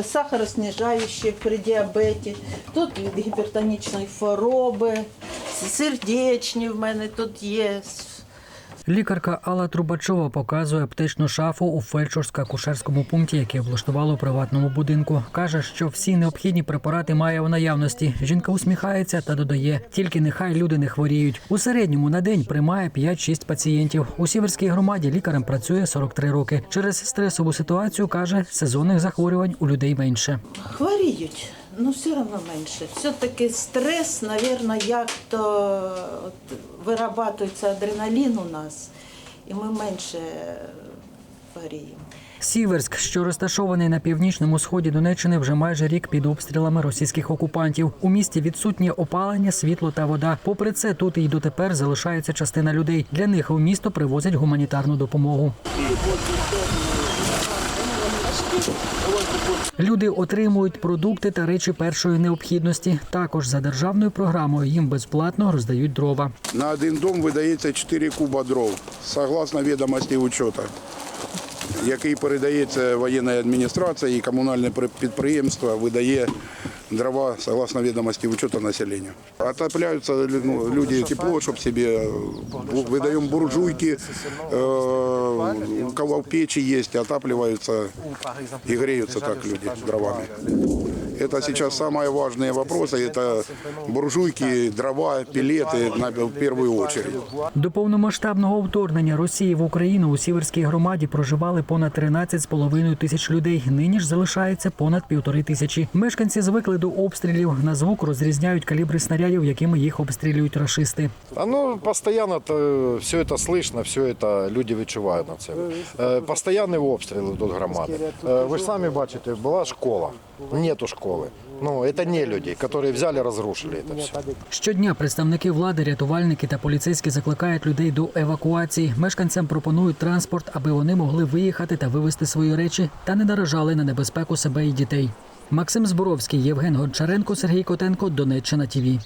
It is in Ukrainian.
е, сахароснижаюче при діабеті, тут від гіпертонічної хвороби, сердечні в мене тут є. Лікарка Алла Трубачова показує аптечну шафу у фельдшерсько-акушерському пункті, який облаштували у приватному будинку. каже, що всі необхідні препарати має у наявності. Жінка усміхається та додає: тільки нехай люди не хворіють. У середньому на день приймає 5-6 пацієнтів. У сіверській громаді лікарем працює 43 роки. Через стресову ситуацію каже, сезонних захворювань у людей менше. Хворіють, ну все одно менше. Все-таки стрес, наверное, як-то вирабатується адреналін у нас, і ми менше хворіємо. Сіверськ, що розташований на північному сході Донеччини, вже майже рік під обстрілами російських окупантів. У місті відсутнє опалення, світло та вода. Попри це, тут і дотепер залишається частина людей. Для них у місто привозять гуманітарну допомогу. Люди отримують продукти та речі першої необхідності. Також за державною програмою їм безплатно роздають дрова. На один дом видається 4 куба дров, согласно відомості учета, який передається воєнній адміністрації і комунальне підприємство видає дрова согласно відомості учета населення. Отопляються ну, люди тепло, щоб собі е, видаємо буржуйки, е, у кого печі є, отаплюються і гріються так люди дровами. Это сейчас самые важные вопросы. Это буржуйки, дрова, пилеты на, в первую очередь. До повномасштабного вторгнення Росії в Україну у сіверській громаді проживали понад 13,5 тисяч людей. Нині ж залишається понад півтори тисячі. Мешканці звикли до обстрілів. На звук розрізняють калібри снарядів, якими їх обстрілюють рашисти. А ну, постоянно то, все это слышно, все это люди відчувають на це. Е, Постоянні обстріли тут громади. Е, Ви ж самі бачите, була школа, нету школи. Ну, це не люди, які взяли, розрушили це все. Щодня представники влади, рятувальники та поліцейські закликають людей до евакуації. Мешканцям пропонують транспорт, аби вони могли виїхати та вивезти свої речі та не наражали на небезпеку себе і дітей. Максим Зборовський, Євген Гончаренко, Сергій Котенко, Донеччина ТІВІ.